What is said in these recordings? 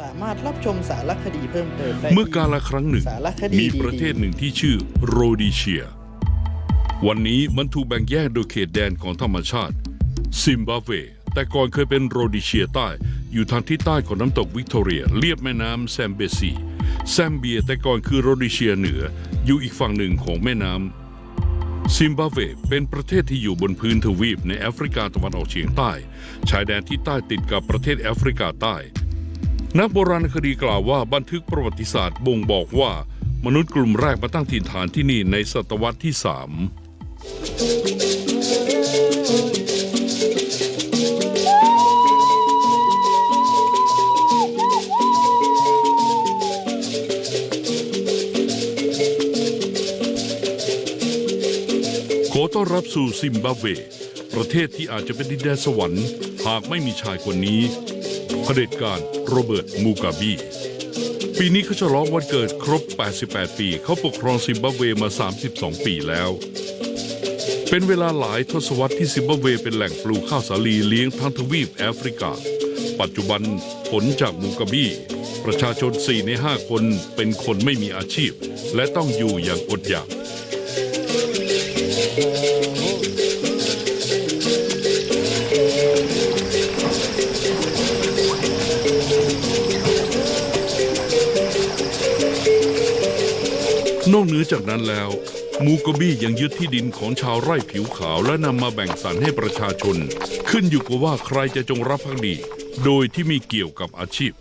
สามารถรับชมสารคดีเพิ่มเติมได้เมื่อการละครั้งหนึ่ง สารคดีมีประเทศหนึ่งที่ชื่อโรดีเชีย วันนี้มันถูกแบ่งแยกโดยเขตแดนของธรรมชาติ ซิมบับเว แต่ก่อนเคยเป็นโรดีเชียใต้ อยู่ทางทิศใต้ของน้ำตกวิกตอเรียเลียบแม่น้ำแซมเบซีแซมเบียแต่ก่อนคือโรดีเชียเหนือ อยู่อีกฝั่งหนึ่งของแม่น้ำซิมบับเวเป็นประเทศที่อยู่บนพื้นทวีปในแอฟริกาตะวันออกเฉียงใต้ ชายแดนที่ใต้ติดกับประเทศแอฟริกาใต้ นักโบราณคดีกล่าวว่าบันทึกประวัติศาสตร์บ่งบอกว่า มนุษย์กลุ่มแรกมาตั้งถิ่นฐานที่นี่ในศตวรรษที่สามขอต้อนรับสู่ซิมบับเว ประเทศที่อาจจะเป็นดินแดนสวรรค์ หากไม่มีชายคนนี้ เผด็จการโรเบิร์ตมูกาบีปีนี้เขาฉลองวันเกิดครบ 88 ปี เขาปกครองซิมบับเวมา 32 ปีแล้ว เป็นเวลาหลายทศวรรษที่ซิมบับเวเป็นแหล่งปลูกข้าวสาลีเลี้ยงทั้งทวีปแอฟริกา ปัจจุบันผลจากมูกาบี ประชาชน 4 ใน 5 คนเป็นคนไม่มีอาชีพ และต้องอยู่อย่างอดอยาก นอกเหนือจากนั้นแล้ว มูกบี้ยังยึดที่ดินของชาวไร่ผิวขาวและนำมาแบ่งสรรให้ประชาชน ขึ้นอยู่กับว่าใครจะจงรับภักดี โดยที่ไม่เกี่ยวกับอาชีพ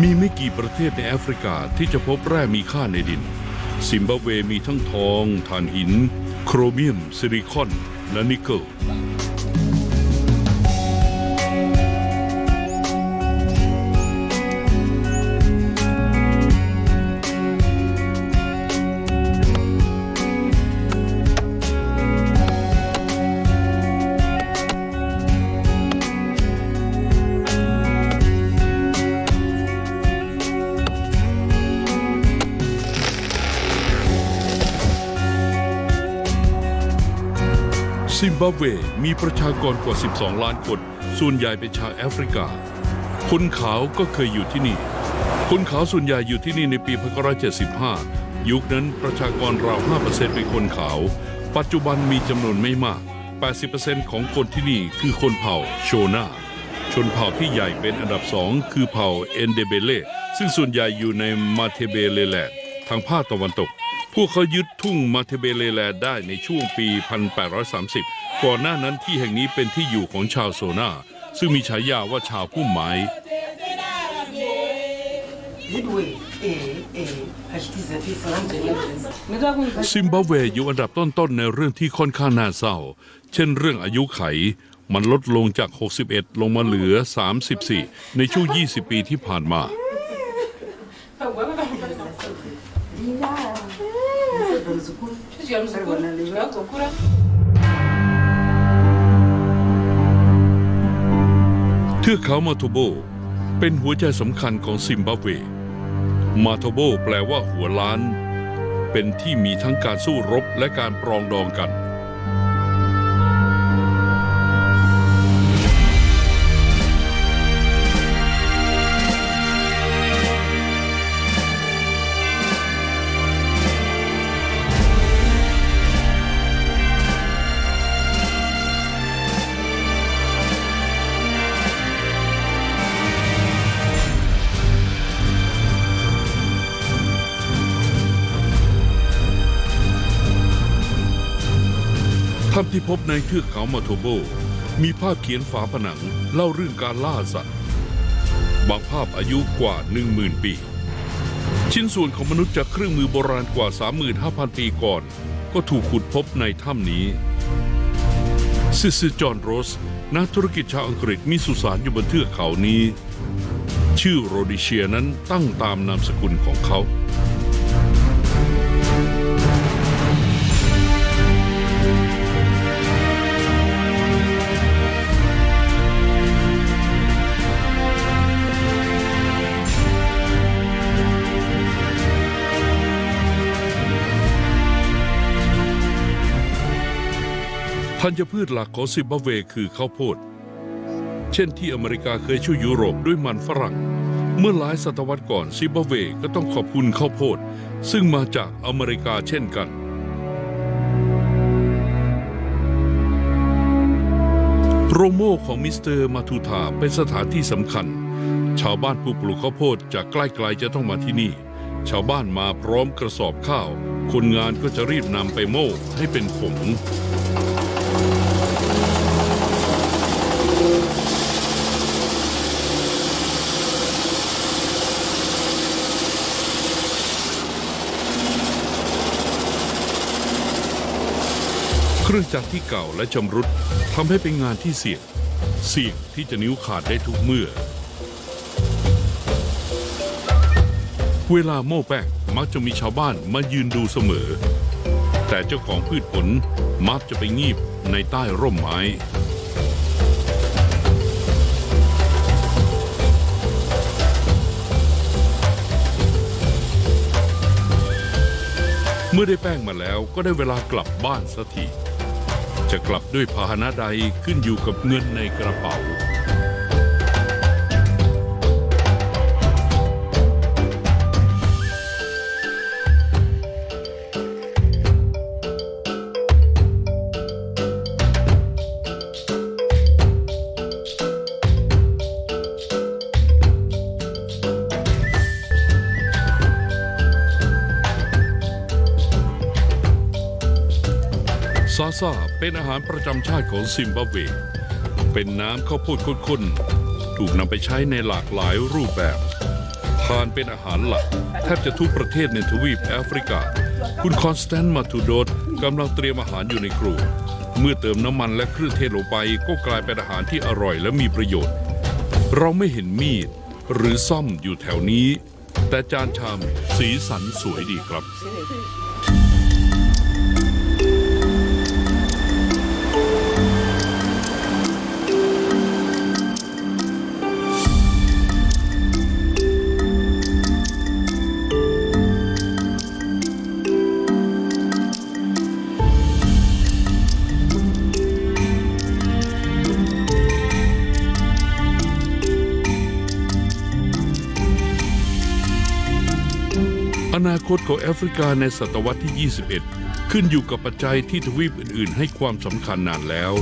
มีไม่กี่ประเทศในแอฟริกาที่จะพบแร่มีค่าในดิน ซิมบับเวมีทั้งทองถ่านหิน โครเมียมซิลิคอนและนิกเกิล บับเว มีประชากรกว่า 12 ล้านคน ส่วนใหญ่เป็นชาวแอฟริกา คนขาวก็เคยอยู่ที่นี่ คนขาวส่วนใหญ่อยู่ที่นี่ในปี1975 ยุคนั้นประชากรราว 5%เป็นคนขาว ปัจจุบันมีจำนวนไม่มาก 80%ของคนที่นี่คือคนเผ่าโชนาชนเผ่าที่ใหญ่เป็นอันดับสองคือเผ่าเอนเดเบเล ซึ่งส่วนใหญ่อยู่ในมาเทเบเลแลนด์ทางภาคตะวันตก พวกเขายึดทุ่งมาเทเบเลแลนด์ได้ในช่วงปี 1830 ก่อนหน้านั้นที่แห่งนี้เป็นที่อยู่ของชาวโซนาซึ่งมีฉายาว่าชาวพุ่มไม้ Midway, eh, eh, acho que Zé fez lá Me dá algum ซิมบับเวอยู่อันดับต้นๆในเรื่องที่ค่อนข้างน่าเศร้า เช่นเรื่องอายุไข มันลดลงจาก 61 ลงมาเหลือ 34 ในช่วง 20 ปีที่ผ่านมา Tivemos o cura. Eu tô cura. เทือกเขามาโทโบ เป็นหัวใจสำคัญของซิมบับเว มาโทโบแปลว่าหัวล้าน เป็นที่มีทั้งการสู้รบและการปรองดองกัน ที่พบในเทือกเขามาโทโบ มีภาพเขียนฝาผนังเล่าเรื่องการล่าสัตว์ บางภาพอายุกว่า 10,000 ปี ชิ้นส่วนของมนุษย์จากเครื่องมือโบราณกว่า 35,000 ปีก่อน ก็ถูกขุดพบในถ้ำนี้ซิสซิจอห์นโรส นักธุรกิจชาวอังกฤษมีสุสานอยู่บนเทือกเขานี้ ชื่อโรดิเชียนั้นตั้งตามนามสกุลของเขา ธัญพืชหลักของซิมบับเวคือข้าวโพด เช่นที่อเมริกาเคยช่วยยุโรปด้วยมันฝรั่ง เมื่อหลายศตวรรษก่อนซิมบับเวก็ต้องขอบคุณข้าวโพด ซึ่งมาจากอเมริกาเช่นกัน โรโม่ของมิสเตอร์มาทูธาเป็นสถานที่สำคัญ ชาวบ้านผู้ปลูกข้าวโพดจากใกล้ๆจะต้องมาที่นี่ ชาวบ้านมาพร้อมกระสอบข้าว คนงานก็จะรีบนำไปโม่ให้เป็นผง เครื่องจักรที่เก่าและชำรุดทำให้เป็นงานที่เสี่ยง เสี่ยงที่จะนิ้วขาดได้ทุกเมื่อ เวลาโม่แป้งมักจะมีชาวบ้านมายืนดูเสมอ แต่เจ้าของพืชผลมักจะไปงีบในใต้ร่มไม้เมื่อได้แป้งมาแล้วก็ได้เวลากลับบ้านสักที จะกลับด้วยพาหนะใดขึ้นอยู่กับเงินในกระเป๋าาซาเป็นอาหารประจำชาติของซิมบับเว เป็นน้ำข้าวโพดข้นๆ ถูกนำไปใช้ในหลากหลายรูปแบบทานเป็นอาหารหลัก แทบจะทุกประเทศในทวีปแอฟริกา คุณคอนสแตนต์มาทูโดสกำลังเตรียมอาหารอยู่ในครัว เมื่อเติมน้ำมันและเครื่องเทศลงไปก็กลายเป็นอาหารที่อร่อยและมีประโยชน์ เราไม่เห็นมีดหรือซ่อมอยู่แถวนี้ แต่จานชามสีสันสวยดีครับ คตของแอฟริกาในศตวรรษที่ 21 ขึ้นอยู่กับปัจจัยที่ทวีปอื่น ๆ ให้ความสำคัญนานแล้ว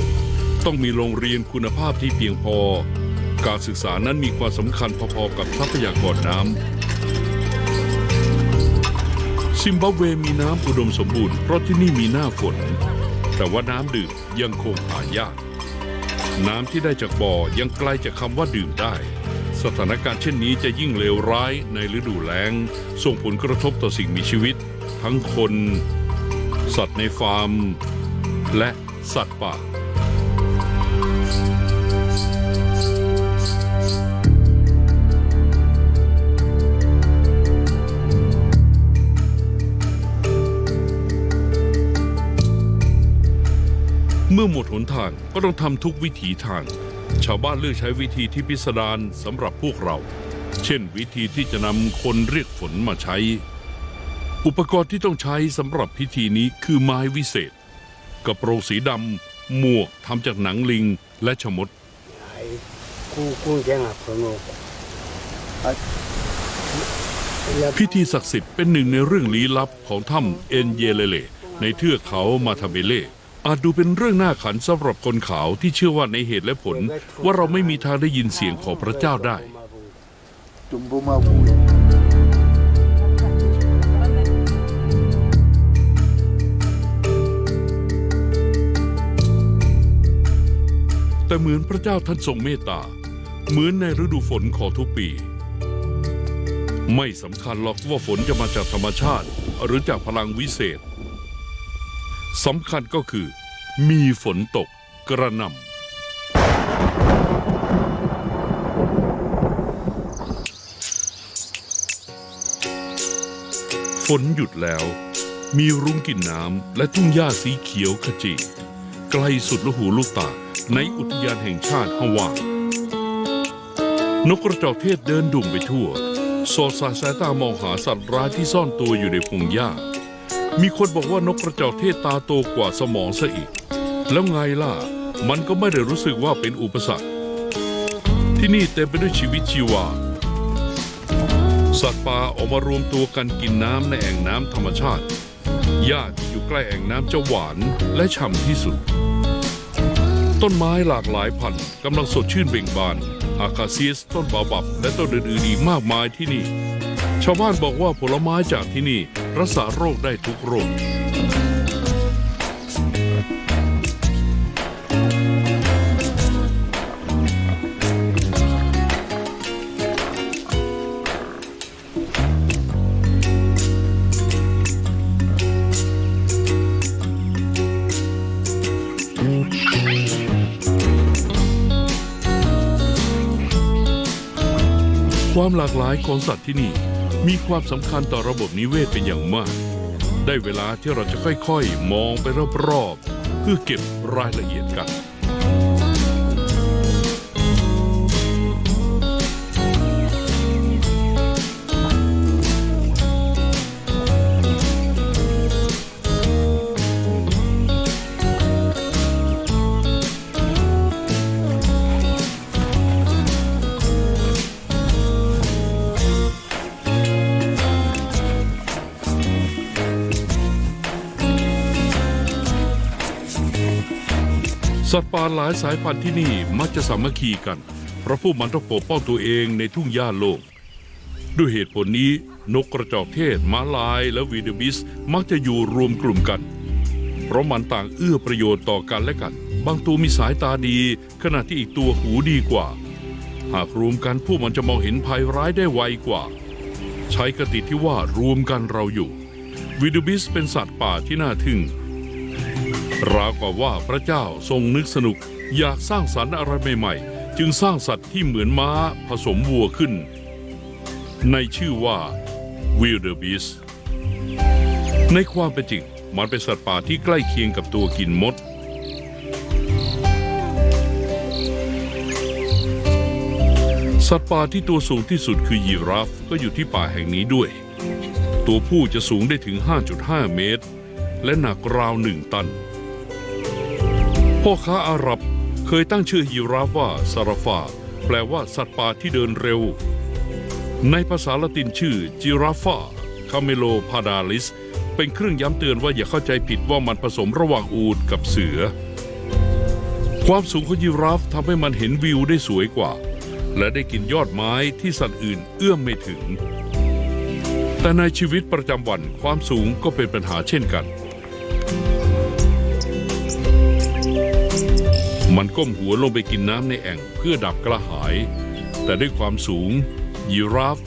ต้องมีโรงเรียนคุณภาพที่เพียงพอ การศึกษานั้นมีความสำคัญพอ ๆ กับทรัพยากรน้ำซิมบับเวมีน้ำอุดมสมบูรณ์เพราะที่นี่มีหน้าฝน แต่ว่าน้ำดื่มยังคงหายาก น้ำที่ได้จากบ่อยังไกลจากคำว่าดื่มได้ สถานการณ์เช่นนี้จะยิ่งเลวร้ายในฤดูแล้ง ส่งผลกระทบต่อสิ่งมีชีวิต ทั้งคน สัตว์ในฟาร์ม และสัตว์ป่าเมื่อหมดหนทางก็ต้องทำทุกวิถีทาง ชาวบ้านเลือกใช้วิธีที่พิสดารสำหรับพวกเรา เช่นวิธีที่จะนำคนเรียกฝนมาใช้ อุปกรณ์ที่ต้องใช้สำหรับพิธีนี้คือไม้วิเศษ กระโปรงสีดำหมวกทำจากหนังลิงและชมด พิธีศักดิ์สิทธิ์เป็นหนึ่งในเรื่องลี้ลับของถ้ำเอ็นเยเลเลในเทือกเขามาทาเบเล่ อาจดูเป็นเรื่องน่าขันสำหรับคนขาวที่เชื่อว่าในเหตุและผล ว่าเราไม่มีทางได้ยินเสียงของพระเจ้าได้ แต่เหมือนพระเจ้าท่านทรงเมตตา เหมือนในฤดูฝนของทุกปี ไม่สำคัญหรอกว่าฝนจะมาจากธรรมชาติ หรือจากพลังวิเศษสำคัญก็คือ มีฝนตกกระหน่ำฝนหยุดแล้ว มีรุ้งกินน้ำและทุ่งหญ้าสีเขียวขจี ไกลสุดลูกหูลูกตาในอุทยานแห่งชาติฮาวายนกกระจอกเทศเดินดุ่มไปทั่ว สอดสายสายตามองหาสัตว์ร้ายที่ซ่อนตัวอยู่ในพงหญ้า มีคนบอกว่านกกระจอกเทศตาโตกว่าสมองซะอีก แล้วไงล่ะ มันก็ไม่ได้รู้สึกว่าเป็นอุปสรรค ที่นี่เต็มไปด้วยชีวิตชีวา สัตว์ป่าออกมารวมตัวกันกินน้ำในแอ่งน้ำธรรมชาติหญ้าที่อยู่ใกล้แอ่งน้ำจะหวานและฉ่ำที่สุด ต้นไม้หลากหลายพันธุ์กำลังสดชื่นเบ่งบาน อาคาเซียสต้นบาบับ และต้นอื่นๆอีกมากมายที่นี่ ชาวบ้านบอกว่าผลไม้จากที่นี่รักษาโรคได้ทุกโรค ความหลากหลายของสัตว์ที่นี่ มีความสำคัญต่อระบบนิเวศเป็นอย่างมาก ได้เวลาที่เราจะค่อยๆ มองไปรอบๆ เพื่อเก็บรายละเอียดกัน สัตว์ป่าหลายสายพันธุ์ที่นี่มักจะสามัคคีกัน เพราะพวกมันต้องปกป้องตัวเองในทุ่งหญ้าโลกด้วยเหตุผลนี้นกกระจอกเทศม้าลาย และวีเดบิส มักจะอยู่รวมกลุ่มกัน เพราะมันต่างเอื้อประโยชน์ต่อกันและกัน บางตัวมีสายตาดี ขณะที่อีกตัวหูดีกว่า หากรวมกันพวกมันจะมองเห็นภัยร้ายได้ไวกว่า ใช้กติที่ว่ารวมกันเราอยู่วีดอบิสเป็นสัตว์ป่าที่น่าทึ่ง ราวกับว่าพระเจ้าทรงนึกสนุก อยากสร้างสรรค์อะไรใหม่ๆ จึงสร้างสัตว์ที่เหมือนม้าผสมวัวขึ้น ในชื่อว่า wildebeest ในความเป็นจริง มันเป็นสัตว์ป่าที่ใกล้เคียงกับตัวกินมด สัตว์ป่าที่ตัวสูงที่สุดคือยีราฟก็อยู่ที่ป่าแห่งนี้ด้วย ตัวผู้จะสูงได้ถึง 5.5 เมตร และหนักราวหนึ่งตัน พ่อค้าอาหรับเคยตั้งชื่อยีราฟว่าซาราฟา แปลว่าสัตว์ป่าที่เดินเร็ว ในภาษาละตินชื่อจิราฟาคาเมโลพาดาลิส เป็นเครื่องย้ำเตือนว่าอย่าเข้าใจผิดว่ามันผสมระหว่างอูฐกับเสือ ความสูงของยีราฟทำให้มันเห็นวิวได้สวยกว่า และได้กินยอดไม้ที่สัตว์อื่นเอื้อมไม่ถึง แต่ในชีวิตประจำวันความสูงก็เป็นปัญหาเช่นกัน มันก้มหัวลงไปกินน้ำในแอ่งเพื่อดับกระหาย แต่ด้วยความสูง ยีราฟ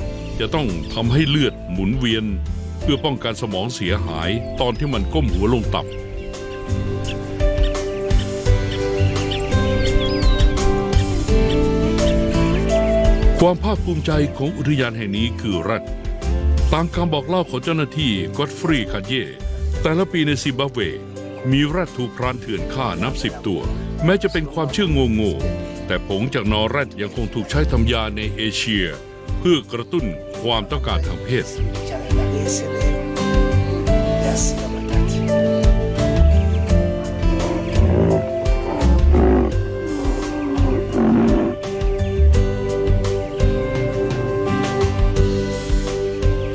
จะต้องทำให้เลือดหมุนเวียน เพื่อป้องกันสมองเสียหายตอนที่มันก้มหัวลงต่ำความภาคภูมิใจของอุทยานแห่งนี้คือแรดตามคำบอกเล่าของเจ้าหน้าที่ก็อตฟรีคาเย่แต่ละปีในซิมบับเว มีแรดถูกพรานเถื่อนฆ่านับสิบตัว แม้จะเป็นความเชื่องงงๆแต่ผงจากนอแรดยังคงถูกใช้ทำยาในเอเชีย เพื่อกระตุ้นความต้องการทางเพศ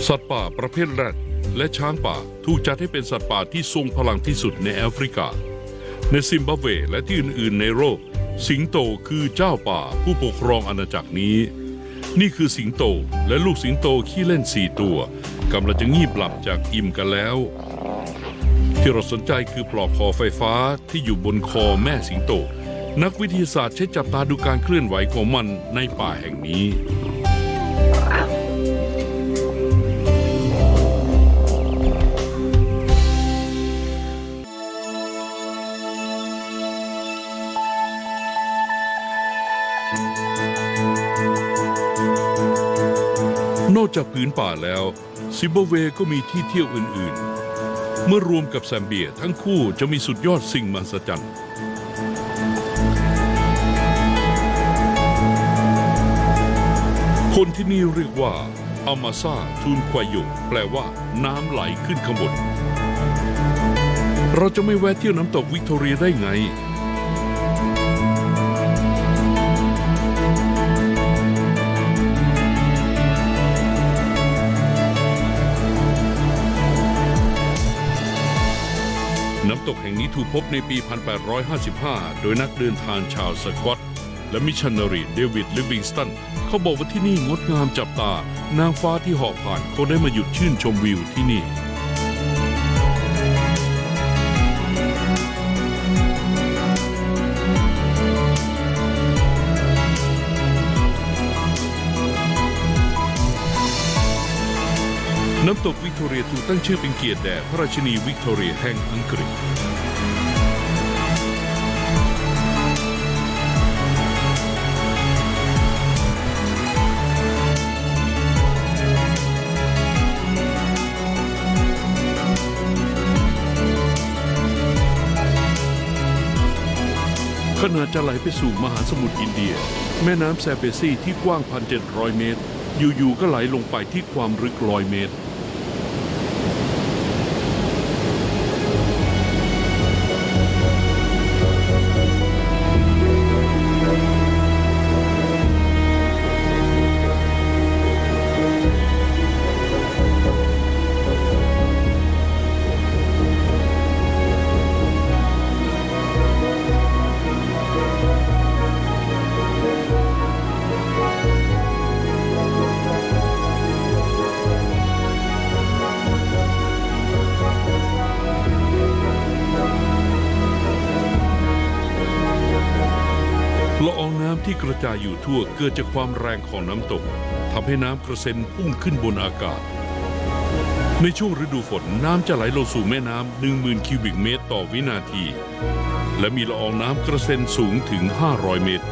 สัตว์ป่าประเภทแรดและช้างป่าถูกจัดให้เป็นสัตว์ป่าที่ทรงพลังที่สุดในแอฟริกา ในซิมบับเวและที่อื่น ๆ ในโลก สิงโตคือเจ้าป่าผู้ปกครองอาณาจักรนี้ นี่คือสิงโตและลูกสิงโตขี้เล่นสี่ตัวกำลังจะงีบหลับจากอิ่มกันแล้ว ที่เราสนใจคือปลอกคอไฟฟ้าที่อยู่บนคอแม่สิงโต นักวิทยาศาสตร์ใช้จับตาดูการเคลื่อนไหวของมันในป่าแห่งนี้ นอกจากผืนป่าแล้ว ซิมบับเวก็มีที่เที่ยวอื่นๆ เมื่อรวมกับแซมเบียทั้งคู่จะมีสุดยอดสิ่งมหัศจรรย์คนที่นี่เรียกว่าอามาซาทูนควายโยแปลว่าน้ำไหลขึ้นข้างบน เราจะไม่แวะเที่ยวน้ำตกวิกตอเรียได้ไง น้ำตกแห่งนี้ถูกพบในปี 1855 โดยนักเดินทางชาวสกอต และมิชชันนารีเดวิดลิวิงสตัน เขาบอกว่าที่นี่งดงามจับตา นางฟ้าที่หาะผ่านเขาได้มาหยุดชื่นชมวิวที่นี่ น้ำตกวิกตอเรียถูกตั้งชื่อเป็นเกียรติแด่พระราชินีวิกตอเรียแห่งอังกฤษ ขณะจะไหลไปสู่มหาสมุทรอินเดีย แม่น้ำแซเบซีที่กว้าง 1,700 เมตร อยู่ ๆ ก็ไหลลงไปที่ความลึกร้อยเมตร ที่กระจายอยู่ทั่วเกิดจากความแรงของน้ำตกทำให้น้ำกระเซ็นพุ่งขึ้นบนอากาศ ในช่วงฤดูฝนน้ำจะไหลลงสู่แม่น้ำ10,000 คิวบิกเมตรต่อวินาที และมีละอองน้ำกระเซ็นสูงถึง 500 เมตร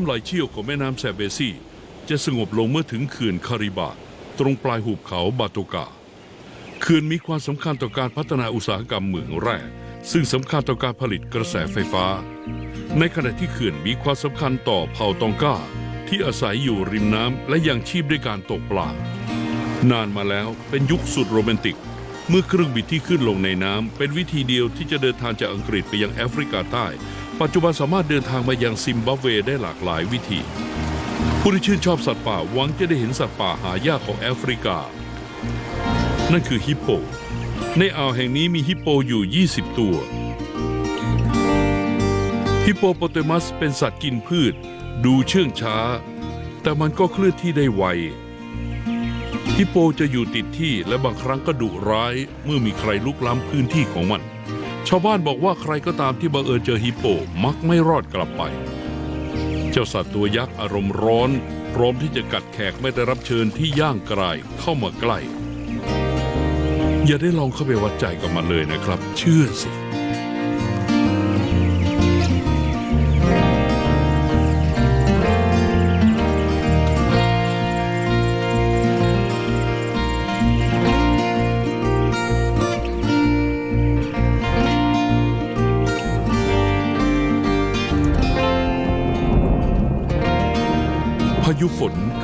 ำไหลเชี่ยวของแม่น้ำแซเบซี่ จะสงบลงเมื่อถึงเขื่อนคาริบาตรงปลายหุบเขาบาโตกาเขื่อนมีความสำคัญต่อการพัฒนาอุตสาหกรรมเหมืองแร่ซึ่งสำคัญต่อการผลิตกระแสไฟฟ้า ในขณะที่เขื่อนมีความสำคัญต่อเผ่าตองกาที่อาศัยอยู่ริมน้ำและยังชีพด้วยการตกปลานานมาแล้วเป็นยุคสุดโรแมนติก เมื่อเครื่องบินที่ขึ้นลงในน้ำเป็นวิธีเดียวที่จะเดินทางจากอังกฤษไปยังแอฟริกาใต้ ปัจจุบันสามารถเดินทางมายังซิมบับเวได้หลากหลายวิธี ผู้ที่ชื่นชอบสัตว์ป่าหวังจะได้เห็นสัตว์ป่าหายากของแอฟริกา นั่นคือฮิปโป ในอ่าวแห่งนี้มีฮิปโปอยู่ 20 ตัว ฮิปโปโปเตมัสเป็นสัตว์กินพืช ดูเชื่องช้า แต่มันก็เคลื่อนที่ได้ไวฮิปโปจะอยู่ติดที่และบางครั้งก็ดุร้ายเมื่อมีใครลุกล้ำพื้นที่ของมัน ชาวบ้านบอกว่าใครก็ตามที่บังเอิญเจอฮิปโปมักไม่รอดกลับไป เจ้าสัตว์ตัวยักษ์อารมณ์ร้อน พร้อมที่จะกัดแขกไม่ได้รับเชิญที่ย่างกรายเข้ามาใกล้ อย่าได้ลองเข้าไปวัดใจกับมันเลยนะครับ เชื่อสิ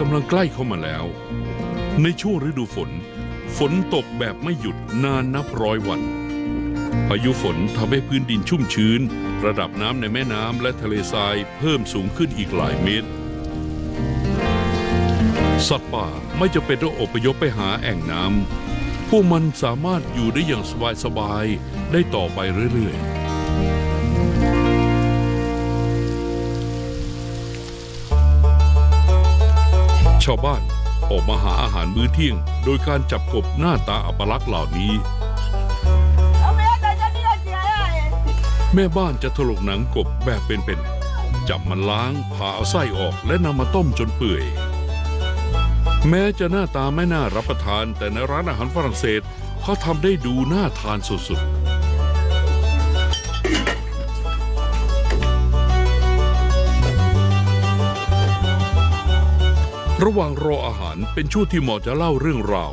กำลังใกล้เข้ามาแล้ว ในช่วงฤดูฝน ฝนตกแบบไม่หยุดนานนับร้อยวันพายุฝนทำให้พื้นดินชุ่มชื้น ระดับน้ำในแม่น้ำและทะเลทรายเพิ่มสูงขึ้นอีกหลายเมตร สัตว์ป่าไม่จะเป็นต้องอพยพไปหาแอ่งน้ำพวกมันสามารถอยู่ได้อย่างสบายๆ ได้ต่อไปเรื่อยๆ ชาวบ้านออกมาหาอาหารมื้อเที่ยง โดยการจับกบหน้าตาอัปลักษณ์เหล่านี้ แม่บ้านจะถลกหนังกบแบบเป็นๆจับมันล้างผ่าเอาไส้ออกและนำมาต้มจนเปื่อย แม้จะหน้าตาไม่น่ารับประทานแต่ในร้านอาหารฝรั่งเศสเขาทำได้ดูน่าทานสุดๆ ระหว่างรออาหารเป็นช่วงที่เหมาะจะเล่าเรื่องราว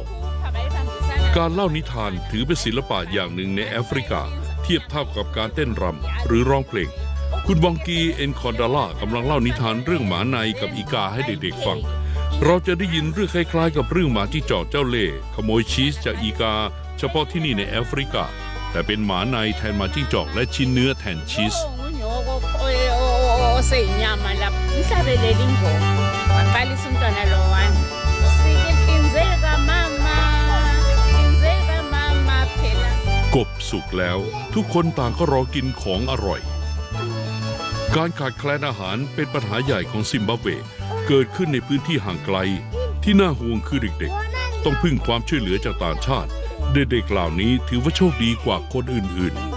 การเล่านิทานถือเป็นศิลปะอย่างหนึ่งในแอฟริกา เทียบเท่ากับการเต้นรำหรือร้องเพลง คุณวองกีเอ็นคอนดาล่ากำลังเล่านิทานเรื่องหมาในกับอีกาให้เด็กๆฟัง เราจะได้ยินเรื่องคล้ายๆ กับเรื่องหมาที่จอดเจ้าเล่ห์ขโมยชีสจากอีกา เฉพาะที่นี่ในแอฟริกา แต่เป็นหมาในแทนหมาจิ้งจอกและชิ้นเนื้อแทนชีส waqalisa umntwana lo wani sikihlinzeka mama hlinzeka mama phela กบสุกแล้ว ทุกคนต่างก็รอกินของอร่อย การขาดแคลนอาหารเป็นปัญหาใหญ่ของซิมบับเว เกิดขึ้นในพื้นที่ห่างไกล ที่น่าห่วงคือเด็กๆ ต้องพึ่งความช่วยเหลือจากต่างชาติ เด็กๆเหล่านี้ถือว่าโชคดีกว่าคนอื่นๆ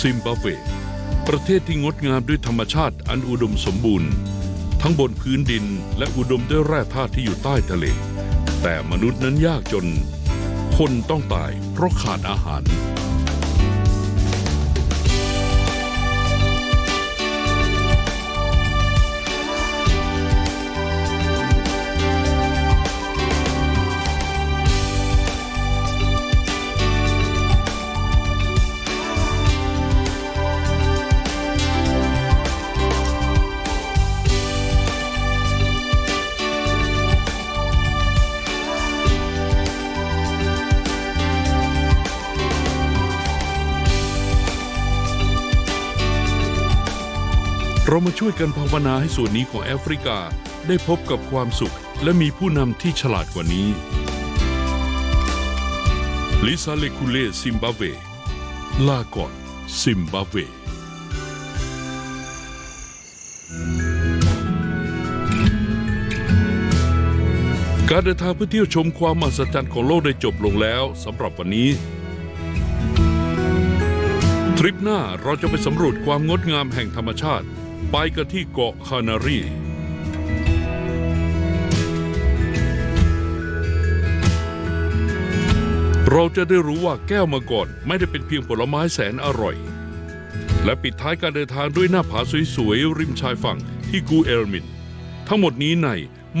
ซิมบับเว ประเทศที่งดงามด้วยธรรมชาติอันอุดมสมบูรณ์ ทั้งบนพื้นดินและอุดมด้วยแร่ธาตุที่อยู่ใต้ทะเล แต่มนุษย์นั้นยากจน คนต้องตายเพราะขาดอาหาร เรามาช่วยกันภาวนาให้ส่วนนี้ของแอฟริกาได้พบกับความสุข และมีผู้นำที่ฉลาดกว่านี้ลิซาเลคูเลซิมบับเวลาก่อนซิมบับเวการเดินทางเพื่อเที่ยวชมความมหัศจรรย์ของโลกได้จบลงแล้วสำหรับวันนี้ ทริปหน้าเราจะไปสำรวจความงดงามแห่งธรรมชาติ ไปกันที่เกาะคานารีเราจะได้รู้ว่าแก้วมังกรไม่ได้เป็นเพียงผลไม้แสนอร่อย และปิดท้ายการเดินทางด้วยหน้าผาสวยๆ ริมชายฝั่งที่กูเอลมิน ทั้งหมดนี้ใน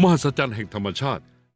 มหัศจรรย์แห่งธรรมชาติ